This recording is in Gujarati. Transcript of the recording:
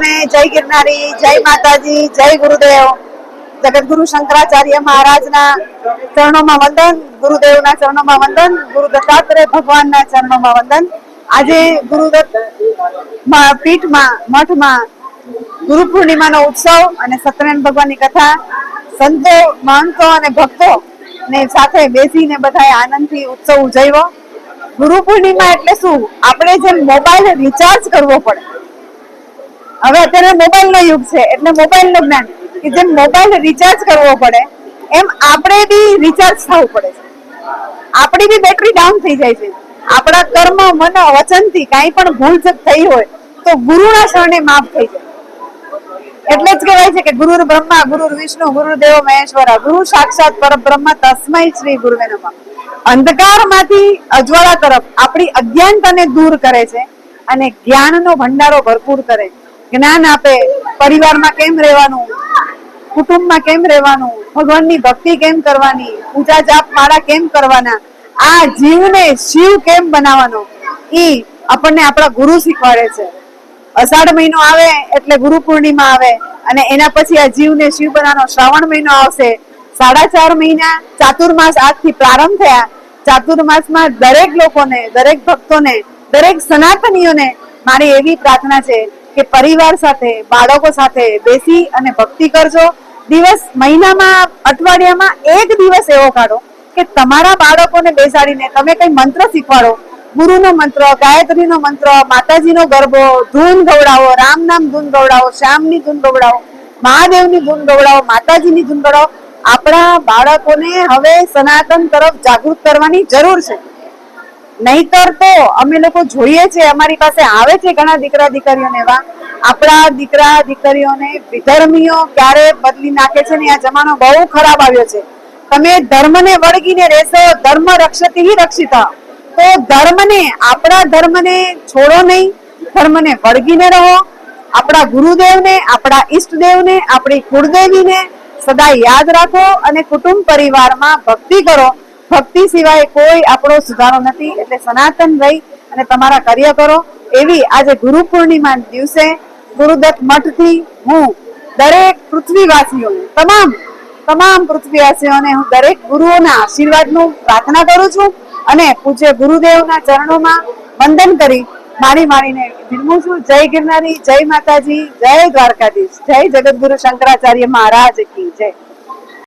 સૌને જય ગિરનારી, જય માતાજી, જય ગુરુદેવ. જગદગુરુ શંકરાચાર્ય મહારાજના ચરણોમાં વંદન, ગુરુદેવના ચરણોમાં વંદન ગુરુ દત્તાત્રેય ભગવાનના ચરણોમાં વંદન. આજે ગુરુદત્ત પીઠમાં, મઠમાં ગુરુ પૂર્ણિમાનો ઉત્સવ અને સત્યનારાયણ ભગવાનની કથા સંતો, મહંતો અને ભક્તો ને સાથે બેસીને બધાએ આનંદથી ઉત્સવ ઉજવ્યો. ગુરુ પૂર્ણિમા એટલે શું? આપણે જેમ મોબાઈલ રિચાર્જ કરવો પડે. હવે અત્યારે મોબાઈલનો યુગ છે, એટલે મોબાઈલનું જ્ઞાન. કે જેમ મોબાઈલ રિચાર્જ કરવો પડે, એમ આપણે બી રિચાર્જ થવું પડે છે. આપણી બી બેટરી ડાઉન થઈ જાય છે. આપણા કર્મ, મન, વચનથી કાંઈ પણ ભૂલ થઈ હોય, તો ગુરુના શરણે માફ થઈ જાય. એટલે જ કહેવાય છે કે ગુરુ બ્રહ્મા ગુરુ વિષ્ણુ ગુરુ દેવો મહેશ્વરા, ગુરુ સાક્ષાત પરબ્રહ્મ તસ્મય શ્રી ગુરુવે નમઃ. અંધકારમાંથી અજવાળા તરફ આપણી અજ્ઞાનતાને દૂર કરે છે અને જ્ઞાનનો ભંડારો ભરપૂર કરે જ્ઞાન આપે, પરિવારમાં કેમ રહેવાનું? કુટુંબમાં કેમ રહેવાનું? ભગવાનની ભક્તિ કેમ કરવાની? પૂજા જાપ માળા કેમ કરવાના? આ જીવને શિવ કેમ બનાવવાનો? ઈ આપણને આપણા ગુરુ શીખવાડે છે. અષાઢ મહિનો આવે એટલે ગુરુ પૂર્ણિમા આવે અને એના પછી આ જીવને શિવ બનાવવાનો શ્રાવણ મહિનો આવશે. સાડા ચાર મહિના ચાતુર્માસ આજથી પ્રારંભ થયા. ચાતુર્માસમાં દરેક લોકોને, દરેક ભક્તોને, દરેક સનાતનીઓને મારી એવી પ્રાર્થના છે કે પરિવાર સાથે, બાળકો સાથે બેસી અને ભક્તિ કરજો. દિવસ મહિનામાં, અઠવાડિયામાં એક દિવસ એવો કાઢો કે તમારા બાળકોને બેસાડીને તમે કઈ મંત્ર શીખવાડો. ગુરુનો મંત્ર, ગાયત્રીનો મંત્ર, માતાજીનો ગરબો, ધૂન ગવડાવો, રામ નામ ધૂન ગવડાવો, શ્યામની ધૂન ગવડાવો, મહાદેવની ધૂન ગવડાવો, માતાજીની ધૂન ગવડાવો. આપણા બાળકોને હવે સનાતન તરફ જાગૃત કરવાની જરૂર છે. નહીતર તો અમે લોકો જોઈએ છે, અમારી પાસે આવે છે ઘણા દીકરા દીકરીઓને એવા. આપણા દીકરા દીકરીઓને વિધર્મીઓ ક્યારે બદલી નાખે છે ને આ જમાનો બહુ ખરાબ આવ્યો છે. તમે ધર્મને વળગીને રહેશો, ધર્મ રક્ષતી રક્ષિતા. તો ધર્મને, આપણા ધર્મને છોડો નહીં, ધર્મને વળગીને રહો. આપણા ગુરુદેવને, આપણા ઈષ્ટદેવને, આપણી કુળદેવીને સદા યાદ રાખો અને કુટુંબ પરિવારમાં ભક્તિ કરો. ભક્તિ સિવાય કોઈ આપણો સુધારો નથી. એટલે સનાતન રહી અને તમારા કાર્ય કરો. એવી આજે ગુરુ પૂર્ણિમા દિવસે ગુરુદત્ત મઠથી હું દરેક પૃથ્વીવાસીઓને, તમામ તમામ પૃથ્વીવાસીઓને હું દરેક ગુરુઓના આશીર્વાદનું પ્રાર્થના કરું છું અને પૂજ્ય ગુરુદેવના ચરણોમાં વંદન કરી મારી મારીને વિરમું છું. જય ગિરનારી, જય માતાજી, જય દ્વારકાધીશ, જય જગદગુરુ શંકરાચાર્ય મહારાજ કી જય.